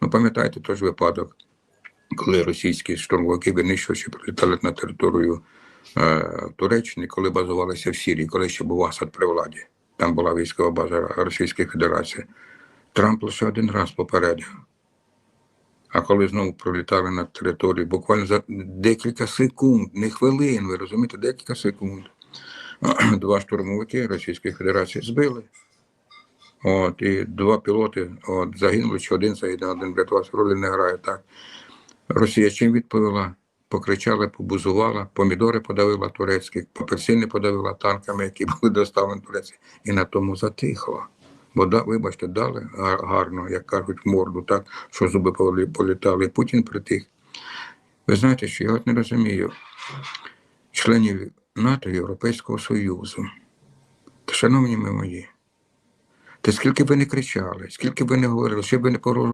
Ну, пам'ятаєте той випадок, коли російські штурмовики винищувачі прилітали на територію е, Туреччини, коли базувалися в Сірії, коли ще був Асад при владі. Там була військова база Російської Федерації. Трамп лише один раз попередив. А коли знову пролітали на територію, буквально за декілька секунд, не хвилин, ви розумієте, декілька секунд, два штурмовики Російської Федерації збили. От, і два пілоти от, загинули, чи один загинув, один врятувався, ролі не грає так. Росія чим відповіла? Покричала, побузувала, помідори подавила турецькі, апельсини подавила танками, які були доставлені турецькі, і на тому затихло. Бо да, вибачте, дали га- гарно, як кажуть, морду, так, що зуби політали, Путін притих. Ви знаєте, що я от не розумію членів НАТО Європейського Союзу. Шановні ми мої, та скільки б ви не кричали, скільки б ви не говорили, що б ви не порожували,